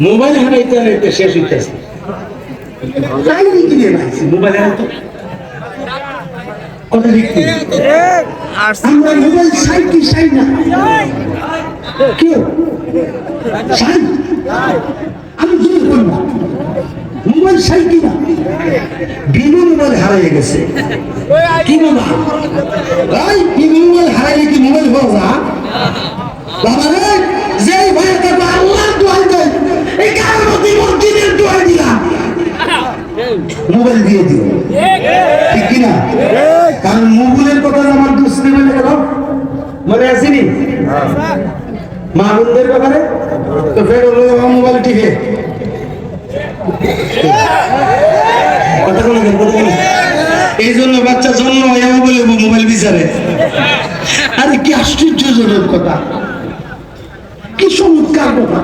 Mobile হারাইতে হারাইতে শেষ হইতেছে mobile হারাইতে কথা লিখতে আমরা মোবাইল সাই কি সাই না? কেউ সাই আমি জোর করি না মোবাইল সাই কি না? বিনু মোবাইল হারিয়ে গেছে। কি বাবা মোবাইল দিয়ে দিও। ঠিক কিনা? কারণ মোবাইলের কথা আমার দুশ্মী মানে গেল মনে আসেনি মা বোনদের ব্যাপারে? তো ফের হলো আমার মোবাইল টিপে। কথা বলে কথা বলে এই জন্য বাচ্চা জন্ম হয়ে বলে মোবাইল বিচারে। আরে, কি আশ্চর্যজনক কথা। কি চমৎকার কথা।